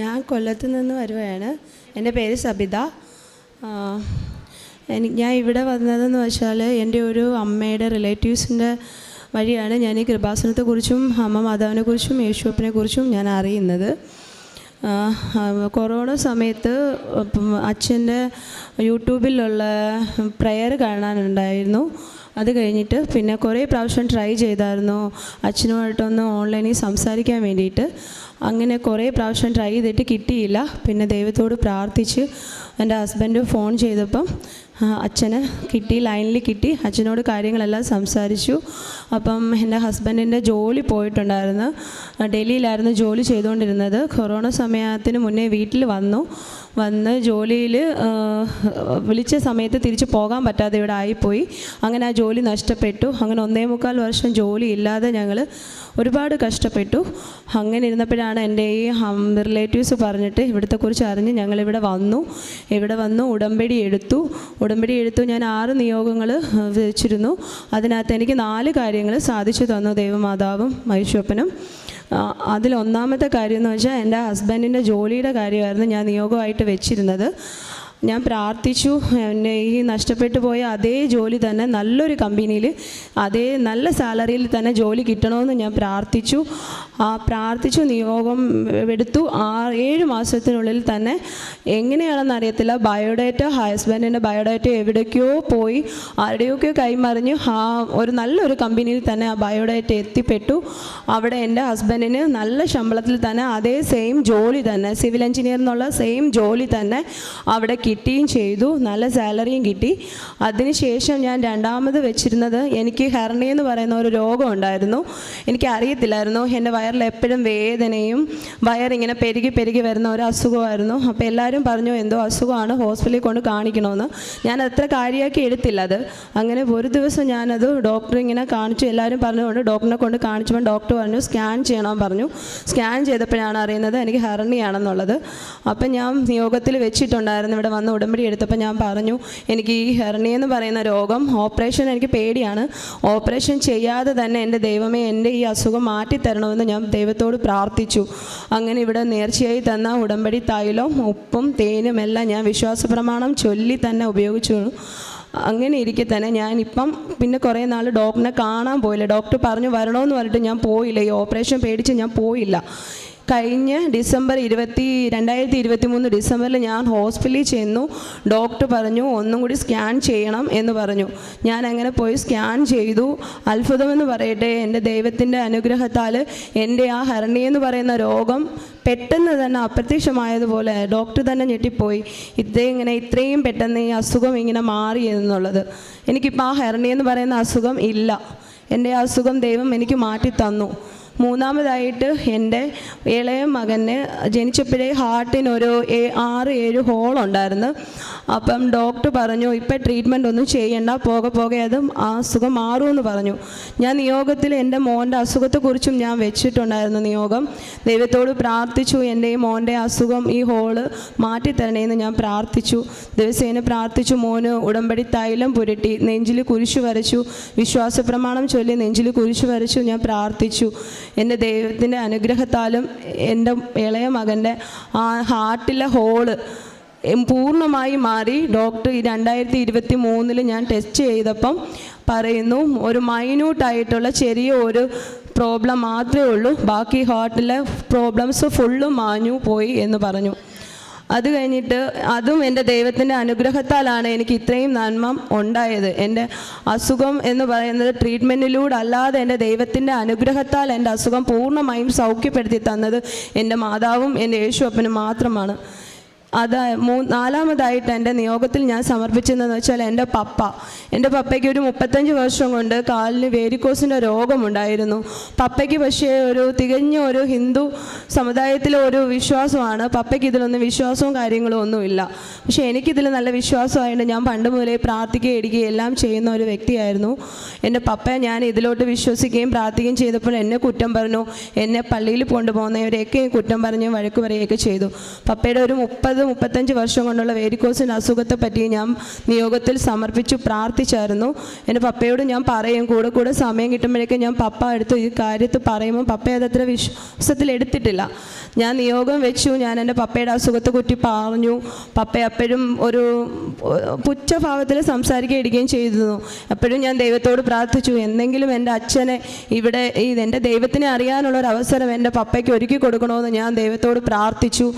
ഞാൻ കൊല്ലത്ത് നിന്ന് വരുവാണ്. എന്റെ പേര് സബിത. ഞാൻ ഇവിടെ വന്നതെന്ന് വെച്ചാൽ എന്റെ ഒരു അമ്മയുടെ റിലേറ്റീവ്സിന്റെ വഴിയാണ് ഞാൻ ഈ കൃപാസനത്തെക്കുറിച്ചും അമ്മ മാതാവിനെക്കുറിച്ചും യേശുവപ്പിനെ കുറിച്ചും ഞാൻ അറിയുന്നത്. കൊറോണ സമയത്ത് അച്ഛന്റെ യൂട്യൂബിലുള്ള പ്രെയർ കാണാനുണ്ടായിരുന്നു. അത് കഴിഞ്ഞിട്ട് പിന്നെ കുറേ പ്രാവശ്യം ട്രൈ ചെയ്തായിരുന്നു. അച്ഛനുമായിട്ടൊന്ന് ഓൺലൈനിൽ സംസാരിക്കാൻ വേണ്ടിയിട്ട്. അങ്ങനെ കുറേ പ്രാവശ്യം ട്രൈ ചെയ്തിട്ട് കിട്ടിയില്ല. പിന്നെ ദൈവത്തോട് പ്രാർത്ഥിച്ച് എന്റെ ഹസ്ബൻഡ് ഫോൺ ചെയ്തപ്പം അച്ഛന് കിട്ടി ലൈനിൽ കിട്ടി. അച്ഛനോട് കാര്യങ്ങളെല്ലാം സംസാരിച്ചു. അപ്പം എന്റെ ഹസ്ബൻഡിന്റെ ജോലി പോയിട്ടുണ്ടായിരുന്നു. ഡൽഹിയിലായിരുന്നു ജോലി ചെയ്തുകൊണ്ടിരുന്നത്. കൊറോണ സമയത്തിന് മുന്നേ വീട്ടിൽ വന്നു. വന്ന് ജോലിയിൽ വിളിച്ച സമയത്ത് തിരിച്ച് പോകാൻ പറ്റാതെ ഇവിടെ ആയിപ്പോയി. അങ്ങനെ ആ ജോലി നഷ്ടപ്പെട്ടു. അങ്ങനെ ഒന്നേ മുക്കാൽ വർഷം ജോലി ഇല്ലാതെ ഞങ്ങൾ ഒരുപാട് കഷ്ടപ്പെട്ടു. അങ്ങനെ ഇരുന്നപ്പോഴാണ് എന്റെ ഈ റിലേറ്റീവ്സ് പറഞ്ഞിട്ട് ഇവിടുത്തെ കുറിച്ച് അറിഞ്ഞ് ഞങ്ങളിവിടെ വന്നു. ഇവിടെ വന്നു ഉടമ്പടി എടുത്തു. ഉടമ്പടി എടുത്തു ഞാൻ ആറ് നിയോഗങ്ങൾ വെച്ചിരുന്നു. അതിനകത്ത് എനിക്ക് നാല് കാര്യങ്ങൾ സാധിച്ചു തന്നു ദൈവമാതാവും മൈശോപ്പനും അതിൽ ഒന്നാമത്തെ കാര്യം എന്ന് വെച്ചാൽ എന്റെ ഹസ്ബൻഡിന്റെ ജോലിയുടെ കാര്യമായിരുന്നു ഞാൻ നിയോഗമായിട്ട് വെച്ചിരുന്നത്. ഞാൻ പ്രാർത്ഥിച്ചു. എന്നെ ഈ നഷ്ടപ്പെട്ടു പോയ അതേ ജോലി തന്നെ നല്ലൊരു കമ്പനിയിൽ അതേ നല്ല സാലറിയിൽ തന്നെ ജോലി കിട്ടണമെന്ന് ഞാൻ പ്രാർത്ഥിച്ചു. ആ പ്രാർത്ഥിച്ചു നിയോഗം എടുത്തു. ആ ഏഴ് മാസത്തിനുള്ളിൽ തന്നെ എങ്ങനെയാണെന്ന് അറിയത്തില്ല. ബയോഡേറ്റ ഹസ്ബൻഡിന്റെ ബയോഡേറ്റ എവിടേക്കോ പോയി ആരുടെയൊക്കെയോ കൈമറിഞ്ഞു ആ ഒരു നല്ലൊരു കമ്പനിയിൽ തന്നെ ആ ബയോഡേറ്റ എത്തിപ്പെട്ടു. അവിടെ എന്റെ ഹസ്ബൻഡിന് നല്ല ശമ്പളത്തിൽ തന്നെ അതേ സെയിം ജോലി തന്നെ സിവിൽ എഞ്ചിനീയർ എന്നുള്ള സെയിം ജോലി തന്നെ അവിടെ കിട്ടുകയും ചെയ്തു. നല്ല സാലറിയും കിട്ടി. അതിനുശേഷം ഞാൻ രണ്ടാമത് വെച്ചിരുന്നത് എനിക്ക് ഹെർണി എന്ന് പറയുന്ന ഒരു രോഗം ഉണ്ടായിരുന്നു. എനിക്ക് അറിയത്തില്ലായിരുന്നു. എന്റെ വയറിൽ എപ്പോഴും വേദനയും വയറിങ്ങനെ പെരുകി പെരുകി വരുന്ന ഒരു അസുഖമായിരുന്നു. അപ്പോൾ എല്ലാവരും പറഞ്ഞു എന്തോ അസുഖമാണ് ഹോസ്പിറ്റലിൽ കൊണ്ട് കാണിക്കണമെന്ന് ഞാൻ അത്ര കാര്യമാക്കി എടുത്തില്ല അത്. അങ്ങനെ ഒരു ദിവസം ഞാനത് ഡോക്ടർ ഇങ്ങനെ കാണിച്ചു. എല്ലാവരും പറഞ്ഞുകൊണ്ട് ഡോക്ടറിനെ കൊണ്ട് കാണിച്ചപ്പോൾ ഡോക്ടർ പറഞ്ഞു സ്കാൻ ചെയ്യണം പറഞ്ഞു. സ്കാൻ ചെയ്തപ്പോഴാണ് അറിയുന്നത് എനിക്ക് ഹെർണിയാണെന്നുള്ളത്. അപ്പം ഞാൻ നിയോഗത്തിൽ വെച്ചിട്ടുണ്ടായിരുന്നു. ഇവിടെ വന്ന് ഉടമ്പടി എടുത്തപ്പോൾ ഞാൻ പറഞ്ഞു എനിക്ക് ഈ ഹെർണി എന്ന് പറയുന്ന രോഗം ഓപ്പറേഷൻ എനിക്ക് പേടിയാണ്. ഓപ്പറേഷൻ ചെയ്യാതെ തന്നെ എന്റെ ദൈവമേ എന്റെ ഈ അസുഖം മാറ്റിത്തരണമെന്ന് ഞാൻ ദൈവത്തോട് പ്രാർത്ഥിച്ചു. അങ്ങനെ ഇവിടെ നേർച്ചയായി തന്ന ഉടമ്പടി തൈലം ഉപ്പും തേനും എല്ലാം ഞാൻ വിശ്വാസ പ്രമാണം ചൊല്ലി തന്നെ ഉപയോഗിച്ചു. അങ്ങനെ ഇരിക്കെ തന്നെ ഞാനിപ്പം പിന്നെ കുറേ നാൾ ഡോക്ടറിനെ കാണാൻ പോയില്ല. ഡോക്ടർ പറഞ്ഞു വരണമെന്ന് പറഞ്ഞിട്ട് ഞാൻ പോയില്ല. ഈ ഓപ്പറേഷൻ പേടിച്ച് ഞാൻ പോയില്ല. കഴിഞ്ഞ ഡിസംബർ ഇരുപത്തി രണ്ടായിരത്തി ഇരുപത്തി മൂന്ന് ഡിസംബറിൽ ഞാൻ ഹോസ്പിറ്റലിൽ ചെന്നു. ഡോക്ടർ പറഞ്ഞു ഒന്നും കൂടി സ്കാൻ ചെയ്യണം എന്ന് പറഞ്ഞു. ഞാൻ അങ്ങനെ പോയി സ്കാൻ ചെയ്തു. അത്ഭുതമെന്ന് പറയട്ടെ എന്റെ ദൈവത്തിന്റെ അനുഗ്രഹത്താൽ എന്റെ ആ ഹരണി എന്ന് പറയുന്ന രോഗം പെട്ടെന്ന് തന്നെ അപ്രത്യക്ഷമായതുപോലെ ഡോക്ടർ തന്നെ ഞെട്ടിപ്പോയി. ഇത്രയും ഇങ്ങനെ ഇത്രയും പെട്ടെന്ന് ഈ അസുഖം ഇങ്ങനെ മാറി എന്നുള്ളത്. എനിക്കിപ്പോൾ ആ ഹെർണി എന്ന് പറയുന്ന അസുഖം ഇല്ല. എന്റെ അസുഖം ദൈവം എനിക്ക് മാറ്റി തന്നു മൂന്നാമതായിട്ട് എന്റെ ഇളയ മകന് ജനിച്ചപ്പോഴേ ഹാർട്ടിനൊരു ആറ് ഏഴ് ഹോളുണ്ടായിരുന്നു അപ്പം ഡോക്ടർ പറഞ്ഞു ഇപ്പം ട്രീറ്റ്മെന്റ് ഒന്നും ചെയ്യണ്ട പോകെ പോകെ അത് അസുഖം മാറുമെന്ന് പറഞ്ഞു. ഞാൻ നിയോഗത്തിൽ എന്റെ മോന്റെ അസുഖത്തെക്കുറിച്ചും ഞാൻ വെച്ചിട്ടുണ്ടായിരുന്നു നിയോഗം. ദൈവത്തോട് പ്രാർത്ഥിച്ചു എന്റെ ഈ മോന്റെ അസുഖം ഈ ഹോൾ മാറ്റിത്തരണേന്ന് ഞാൻ പ്രാർത്ഥിച്ചു. ദിവസേന പ്രാർത്ഥിച്ചു മോന് ഉടമ്പടി തൈലം പുരട്ടി നെഞ്ചിൽ കുരിശു വരച്ചു. വിശ്വാസ പ്രമാണം ചൊല്ലി നെഞ്ചിൽ കുരിശു വരച്ചു ഞാൻ പ്രാർത്ഥിച്ചു. എന്റെ ദൈവത്തിന്റെ അനുഗ്രഹത്താലും എന്റെ ഇളയ മകന്റെ ആ ഹാർട്ടിലെ ഹോൾ പൂർണമായി മാറി. ഡോക്ടർ ഈ രണ്ടായിരത്തി ഇരുപത്തി മൂന്നിൽ ഞാൻ ടെസ്റ്റ് ചെയ്തപ്പം പറയുന്നു ഒരു മൈന്യൂട്ടായിട്ടുള്ള ചെറിയ ഒരു പ്രോബ്ലം മാത്രമേ ഉള്ളൂ. ബാക്കി ഹാർട്ടിലെ പ്രോബ്ലംസ് ഫുള്ളും മാഞ്ഞു പോയി എന്ന് പറഞ്ഞു. അത് കഴിഞ്ഞിട്ട് അതും എന്റെ ദൈവത്തിന്റെ അനുഗ്രഹത്താലാണ് എനിക്ക് ഇത്രയും നന്മ ഉണ്ടായത്. എന്റെ അസുഖം എന്ന് പറയുന്നത് ട്രീറ്റ്മെന്റിലൂടെ അല്ലാതെ എന്റെ ദൈവത്തിന്റെ അനുഗ്രഹത്താൽ എന്റെ അസുഖം പൂർണമായും സൗഖ്യപ്പെടുത്തി തന്നത് എന്റെ മാതാവും എന്റെ യേശു അപ്പനും മാത്രമാണ്. അത് മൂ നാലാമതായിട്ട് എന്റെ നിയോഗത്തിൽ ഞാൻ സമർപ്പിച്ചതെന്ന് വെച്ചാൽ എന്റെ പപ്പ. എന്റെ പപ്പയ്ക്ക് ഒരു മുപ്പത്തഞ്ച് വർഷം കൊണ്ട് കാലിന് വേരിക്കോസിന്റെ രോഗമുണ്ടായിരുന്നു. പപ്പയ്ക്ക് പക്ഷേ ഒരു തികഞ്ഞ ഒരു ഹിന്ദു സമുദായത്തിലെ ഒരു വിശ്വാസമാണ്. പപ്പയ്ക്ക് ഇതിലൊന്നും വിശ്വാസവും കാര്യങ്ങളും ഒന്നുമില്ല. പക്ഷേ എനിക്കിതിൽ നല്ല വിശ്വാസമായിട്ട് ഞാൻ പണ്ട് മുതലേ പ്രാർത്ഥിക്കുകയും ഇടിക്കുകയും എല്ലാം ചെയ്യുന്ന ഒരു വ്യക്തിയായിരുന്നു. എന്റെ പപ്പയെ ഞാൻ ഇതിലോട്ട് വിശ്വസിക്കുകയും പ്രാർത്ഥിക്കുകയും ചെയ്തപ്പോൾ എന്നെ കുറ്റം പറഞ്ഞു. എന്നെ പള്ളിയിൽ കൊണ്ടുപോകുന്നവരെയൊക്കെ കുറ്റം പറഞ്ഞ് വഴക്ക് പറയുകയൊക്കെ ചെയ്തു. പപ്പയുടെ ഒരു മുപ്പത് മുപ്പത് മുപ്പത്തഞ്ച് വർഷം കൊണ്ടുള്ള വേരിക്കോസിന്റെ അസുഖത്തെ പറ്റി ഞാൻ നിയോഗത്തിൽ സമർപ്പിച്ചു പ്രാർത്ഥിച്ചായിരുന്നു. എന്റെ പപ്പയോട് ഞാൻ പറയും കൂടെ കൂടെ സമയം കിട്ടുമ്പോഴേക്കും ഞാൻ പപ്പ എടുത്ത് ഈ കാര്യത്ത് പറയുമ്പോൾ പപ്പ അതത്ര വിശ്വാസത്തിൽ എടുത്തിട്ടില്ല. ഞാൻ നിയോഗം വെച്ചു ഞാൻ എന്റെ പപ്പയുടെ അസുഖത്തെ കുറ്റി പറഞ്ഞു. പപ്പ എപ്പോഴും ഒരു പുച്ഛഭാവത്തിൽ സംസാരിക്കുകയും ചെയ്തിരുന്നു എപ്പോഴും ഞാൻ ദൈവത്തോട് പ്രാർത്ഥിച്ചു. എന്തെങ്കിലും എന്റെ അച്ഛനെ ഇവിടെ ഈ എന്റെ ദൈവത്തിനെ അറിയാനുള്ള ഒരു അവസരം എന്റെ പപ്പയ്ക്ക് ഒരുക്കി കൊടുക്കണമെന്ന് ഞാൻ ദൈവത്തോട് പ്രാർത്ഥിച്ചു.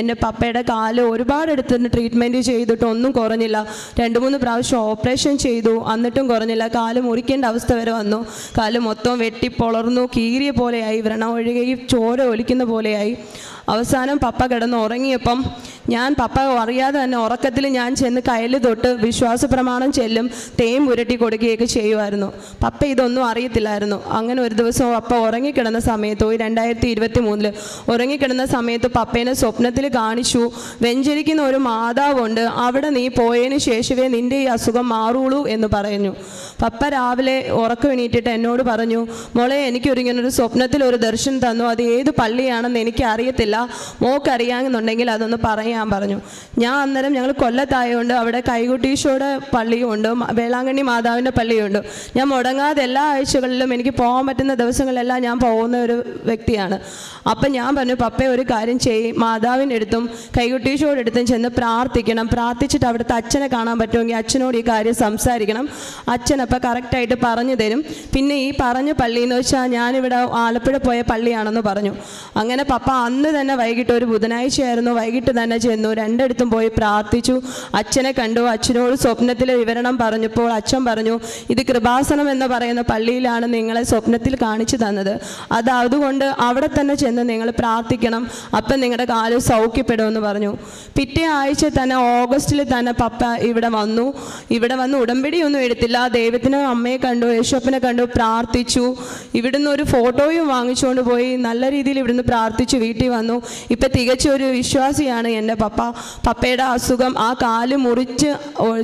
എന്റെ പപ്പയുടെ കാൽ ഒരുപാട് എടുത്തിട്ട് ട്രീറ്റ്മെന്റ് ചെയ്തിട്ട് ഒന്നും കുറഞ്ഞില്ല. രണ്ട് മൂന്ന് പ്രാവശ്യം ഓപ്പറേഷൻ ചെയ്തു എന്നിട്ടും കുറഞ്ഞില്ല. കാൽ മുറിക്കേണ്ട അവസ്ഥ വരെ വന്നു. കാൽ മൊത്തം വെട്ടി പൊളർന്നു കീറിയ പോലെയായി വ്രണം ഒഴുകി ചോര ഒലിക്കുന്ന പോലെയായി. അവസാനം പപ്പ കിടന്ന് ഉറങ്ങിയപ്പം ഞാൻ പപ്പ അറിയാതെ തന്നെ ഉറക്കത്തിൽ ഞാൻ ചെന്ന് കയ്യിൽ തൊട്ട് വിശ്വാസ പ്രമാണം ചെല്ലും തേം ഉരട്ടി കൊടുക്കുകയൊക്കെ ചെയ്യുമായിരുന്നു. പപ്പ ഇതൊന്നും അറിയത്തില്ലായിരുന്നു. അങ്ങനെ ഒരു ദിവസം പപ്പ ഉറങ്ങിക്കിടന്ന സമയത്ത് ഈ രണ്ടായിരത്തി ഇരുപത്തി മൂന്നിൽ ഉറങ്ങിക്കിടന്ന സമയത്ത് പപ്പേനെ സ്വപ്നത്തിൽ കാണിച്ചു. വെഞ്ചരിക്കുന്ന ഒരു മാതാവുണ്ട്. അവിടെ നീ പോയതിന് ശേഷമേ നിന്റെ ഈ അസുഖം മാറുള്ളൂ എന്ന് പറഞ്ഞു. പപ്പ രാവിലെ ഉറക്കം എണീറ്റിട്ട് എന്നോട് പറഞ്ഞു മോളെ എനിക്കൊരിങ്ങനൊരു സ്വപ്നത്തിൽ ഒരു ദർശനം തന്നു. അത് ഏത് പള്ളിയാണെന്ന് എനിക്ക് അറിയത്തില്ല മോക്കറിയാമെന്നുണ്ടെങ്കിൽ അതൊന്ന് പറയാൻ പറഞ്ഞു. ഞാൻ അന്നേരം ഞങ്ങൾ കൊല്ലത്തായതുകൊണ്ട് അവിടെ കൈകുട്ടീശോയുടെ പള്ളിയുമുണ്ട് വേളാങ്കണ്ണി മാതാവിന്റെ പള്ളിയുണ്ട്. ഞാൻ മുടങ്ങാതെ എല്ലാ ആഴ്ചകളിലും എനിക്ക് പോകാൻ പറ്റുന്ന ദിവസങ്ങളിലെല്ലാം ഞാൻ പോകുന്ന ഒരു വ്യക്തിയാണ്. അപ്പം ഞാൻ പറഞ്ഞു പപ്പ ഒരു കാര്യം ചെയ്യും. മാതാവിന്റെ അടുത്തും കൈകുട്ടീശോയുടെ അടുത്തും ചെന്ന് പ്രാർത്ഥിക്കണം. പ്രാർത്ഥിച്ചിട്ട് അവിടുത്തെ അച്ഛനെ കാണാൻ പറ്റുമെങ്കിൽ അച്ഛനോട് ഈ കാര്യം സംസാരിക്കണം. അച്ഛൻ അപ്പം കറക്റ്റായിട്ട് പറഞ്ഞു തരും. പിന്നെ ഈ പറഞ്ഞ പള്ളി എന്ന് വെച്ചാൽ ഞാനിവിടെ ആലപ്പുഴ പോയ പള്ളിയാണെന്ന് പറഞ്ഞു. അങ്ങനെ പപ്പ അന്ന് തന്നെ വൈകിട്ട് ഒരു ബുധനാഴ്ചയായിരുന്നു. വൈകിട്ട് തന്നെ ചെന്നു രണ്ടിടത്തും പോയി പ്രാർത്ഥിച്ചു. അച്ഛനെ കണ്ടു. അച്ഛനോട് സ്വപ്നത്തിലെ വിവരണം പറഞ്ഞപ്പോൾ അച്ഛൻ പറഞ്ഞു ഇത് കൃപാസനം എന്ന് പറയുന്ന പള്ളിയിലാണ് നിങ്ങളെ സ്വപ്നത്തിൽ കാണിച്ചു തന്നത്. അത് അതുകൊണ്ട് അവിടെ തന്നെ ചെന്ന് നിങ്ങൾ പ്രാർത്ഥിക്കണം. അപ്പം നിങ്ങളുടെ കാൽ സൗഖ്യപ്പെടുമെന്ന് പറഞ്ഞു. പിറ്റേ ആഴ്ച തന്നെ ഓഗസ്റ്റിൽ തന്നെ പപ്പ ഇവിടെ വന്നു. ഇവിടെ വന്ന് ഉടമ്പടിയൊന്നും എടുത്തില്ല. ദൈവത്തിന് അമ്മയെ കണ്ടു യേശുപ്പനെ കണ്ടു പ്രാർത്ഥിച്ചു. ഇവിടുന്ന് ഒരു ഫോട്ടോയും വാങ്ങിച്ചുകൊണ്ട് പോയി. നല്ല രീതിയിൽ ഇവിടുന്ന് പ്രാർത്ഥിച്ചു വീട്ടിൽ വന്നു. ഇപ്പം തികച്ചൊരു വിശ്വാസിയാണ് എന്റെ പപ്പ പപ്പയുടെ അസുഖം ആ കാൽ മുറിച്ച്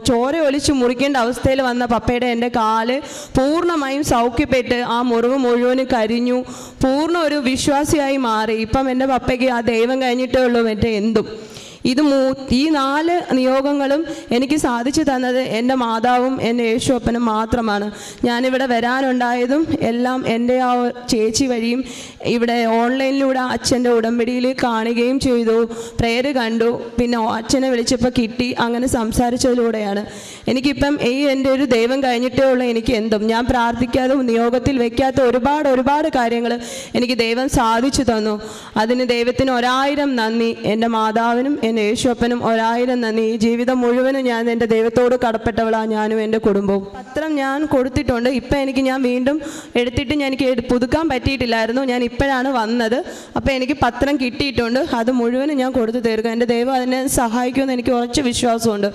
ചോര ഒലിച്ച് മുറിക്കേണ്ട അവസ്ഥയിൽ വന്ന പപ്പയുടെ എന്റെ കാൽ പൂർണമായും സൗഖ്യപ്പെട്ട് ആ മുറിവ് മുഴുവൻ കരിഞ്ഞു. പൂർണ ഒരു വിശ്വാസിയായി മാറി. ഇപ്പം എന്റെ പപ്പയ്ക്ക് ആ ദൈവം കഴിഞ്ഞിട്ടേ ഉള്ളൂ. മറ്റേ എന്തും. ഇത് മൂ ഈ നാല് നിയോഗങ്ങളും എനിക്ക് സാധിച്ചു തന്നത് എന്റെ മാതാവും എന്റെ യേശുവപ്പനും മാത്രമാണ്. ഞാനിവിടെ വരാനുണ്ടായതും എല്ലാം എന്റെ ആ ചേച്ചി വഴിയും ഇവിടെ ഓൺലൈനിലൂടെ അച്ഛന്റെ ഉടമ്പടിയിൽ കാണുകയും ചെയ്തു. പ്രേര് കണ്ടു. പിന്നെ അച്ഛനെ വിളിച്ചപ്പോൾ കിട്ടി. അങ്ങനെ സംസാരിച്ചതിലൂടെയാണ്. എനിക്കിപ്പം ഈ എന്റെ ഒരു ദൈവം കഴിഞ്ഞിട്ടേ ഉള്ളൂ. എനിക്ക് എന്തും. ഞാൻ പ്രാർത്ഥിക്കാതെ നിയോഗത്തിൽ വെക്കാത്ത ഒരുപാട് ഒരുപാട് കാര്യങ്ങൾ എനിക്ക് ദൈവം സാധിച്ചു തന്നു. അതിന് ദൈവത്തിന് ഒരായിരം നന്ദി. എന്റെ മാതാവിനും യേശുപ്പനും ഒരായിരം നന്ദി. ഈ ജീവിതം മുഴുവനും ഞാൻ എന്റെ ദൈവത്തോട് കടപ്പെട്ടവളാണ് ഞാനും എന്റെ കുടുംബവും. പത്രം ഞാൻ കൊടുത്തിട്ടുണ്ട്. ഇപ്പം എനിക്ക് ഞാൻ വീണ്ടും എടുത്തിട്ട് ഞാൻ എനിക്ക് പുതുക്കാൻ പറ്റിയിട്ടില്ലായിരുന്നു. ഞാൻ ഇപ്പോഴാണ് വന്നത്. അപ്പോൾ എനിക്ക് പത്രം കിട്ടിയിട്ടുണ്ട്. അത് മുഴുവനും ഞാൻ കൊടുത്തു തീർക്കും. എന്റെ ദൈവം അതിനെ സഹായിക്കുമെന്ന് എനിക്ക് ഉറച്ച വിശ്വാസമുണ്ട്.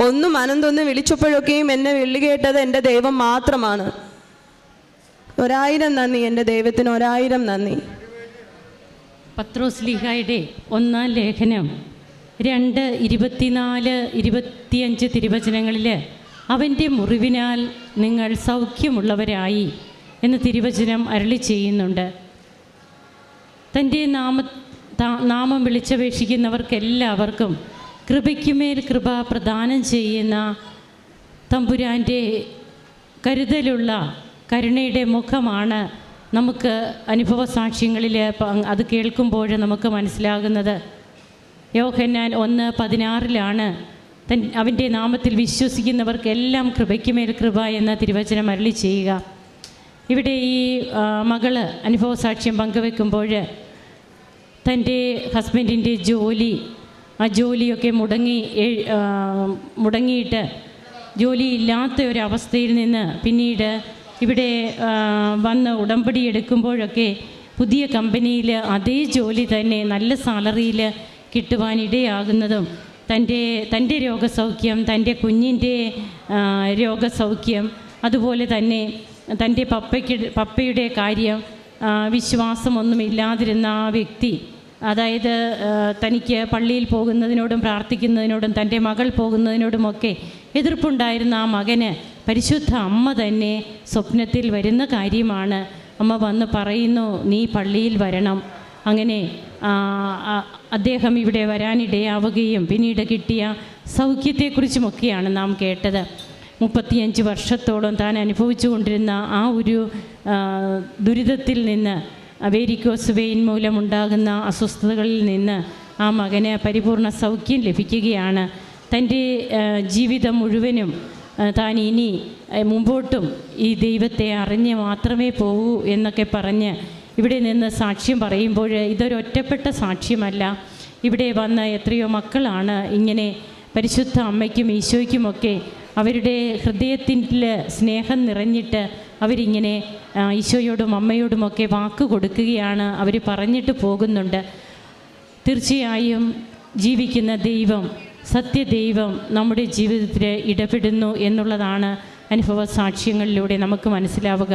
ഒന്നും അനന്തൊന്ന് വിളിച്ചപ്പോഴൊക്കെയും എന്നെ വിളി കേട്ടത് എന്റെ ദൈവം മാത്രമാണ്. ഒരായിരം നന്ദി എന്റെ ദൈവത്തിന് ഒരായിരം നന്ദി. പത്രോസ്ലിഹായുടെ ഒന്നാം ലേഖനം. രണ്ട് ഇരുപത്തിനാല് ഇരുപത്തിയഞ്ച് തിരുവചനങ്ങളിൽ അവന്റെ മുറിവിനാൽ നിങ്ങൾ സൗഖ്യമുള്ളവരായി എന്ന് തിരുവചനം അരളി ചെയ്യുന്നുണ്ട്. തന്റെ നാമ നാമം വിളിച്ചപേക്ഷിക്കുന്നവർക്കെല്ലാവർക്കും കൃപയ്ക്കുമേൽ കൃപ പ്രദാനം ചെയ്യുന്ന തമ്പുരാന്റെ കരുതലുള്ള കരുണയുടെ മുഖമാണ് നമുക്ക് അനുഭവ സാക്ഷ്യങ്ങളിൽ അത് കേൾക്കുമ്പോൾ നമുക്ക് മനസ്സിലാകുന്നത്. യോഹന്നാൻ ഒന്ന് പതിനാറിലാണ് തൻ അവന്റെ നാമത്തിൽ വിശ്വസിക്കുന്നവർക്കെല്ലാം കൃപയ്ക്കുമേൽ കൃപ എന്ന തിരുവചനം അരളി ചെയ്യുക. ഇവിടെ ഈ മകൾ അനുഭവ സാക്ഷ്യം പങ്കുവെക്കുമ്പോൾ തന്റെ ഹസ്ബൻഡിന്റെ ജോലി ആ ജോലിയൊക്കെ മുടങ്ങി മുടങ്ങിയിട്ട് ജോലിയില്ലാത്ത ഒരവസ്ഥയിൽ നിന്ന് പിന്നീട് ഇവിടെ വന്ന് ഉടമ്പടി എടുക്കുമ്പോഴൊക്കെ പുതിയ കമ്പനിയിൽ അതേ ജോലി തന്നെ നല്ല സാലറിയിൽ കിട്ടുവാനിടയാകുന്നതും തന്റെ തന്റെ രോഗസൗഖ്യം തന്റെ കുഞ്ഞിന്റെ രോഗസൗഖ്യം അതുപോലെ തന്നെ തന്റെ പപ്പയ്ക്ക് പപ്പയുടെ കാര്യം വിശ്വാസമൊന്നുമില്ലാതിരുന്ന ആ വ്യക്തി അതായത് തനിക്ക് പള്ളിയിൽ പോകുന്നതിനോടും പ്രാർത്ഥിക്കുന്നതിനോടും തന്റെ മകൾ പോകുന്നതിനോടുമൊക്കെ എതിർപ്പുണ്ടായിരുന്ന ആ മകന് പരിശുദ്ധ അമ്മ തന്നെ സ്വപ്നത്തിൽ വരുന്ന കാര്യമാണ്. അമ്മ വന്ന് പറയുന്നു നീ പള്ളിയിൽ വരണം. അങ്ങനെ അദ്ദേഹം ഇവിടെ വരാനിടയാവുകയും പിന്നീട് കിട്ടിയ സൗഖ്യത്തെക്കുറിച്ചുമൊക്കെയാണ് നാം കേട്ടത്. മുപ്പത്തിയഞ്ച് വർഷത്തോളം താൻ അനുഭവിച്ചു കൊണ്ടിരുന്ന ആ ഒരു ദുരിതത്തിൽ നിന്ന് അവേരിക്കോസ് വെയിൻ മൂലമുണ്ടാകുന്ന അസ്വസ്ഥതകളിൽ നിന്ന് ആ മകന് പരിപൂർണ സൗഖ്യം ലഭിക്കുകയാണ്. തന്റെ ജീവിതം മുഴുവനും താൻ ഇനി മുമ്പോട്ടും ഈ ദൈവത്തെ അറിഞ്ഞ് മാത്രമേ പോകൂ എന്നൊക്കെ പറഞ്ഞ് ഇവിടെ നിന്ന് സാക്ഷ്യം പറയുമ്പോൾ ഇതൊരൊറ്റപ്പെട്ട സാക്ഷ്യമല്ല. ഇവിടെ വന്ന എത്രയോ മക്കളാണ് ഇങ്ങനെ പരിശുദ്ധ അമ്മയ്ക്കും ഈശോയ്ക്കുമൊക്കെ അവരുടെ ഹൃദയത്തിൽ സ്നേഹം നിറഞ്ഞിട്ട് അവരിങ്ങനെ ഈശോയോടും അമ്മയോടുമൊക്കെ വാക്ക് കൊടുക്കുകയാണ് അവർ പറഞ്ഞിട്ട് പോകുന്നുണ്ട്. തീർച്ചയായും ജീവിക്കുന്ന ദൈവം സത്യദൈവം നമ്മുടെ ജീവിതത്തിൽ ഇടപെടുന്നു എന്നുള്ളതാണ് അനുഭവ സാക്ഷ്യങ്ങളിലൂടെ നമുക്ക് മനസ്സിലാവുക.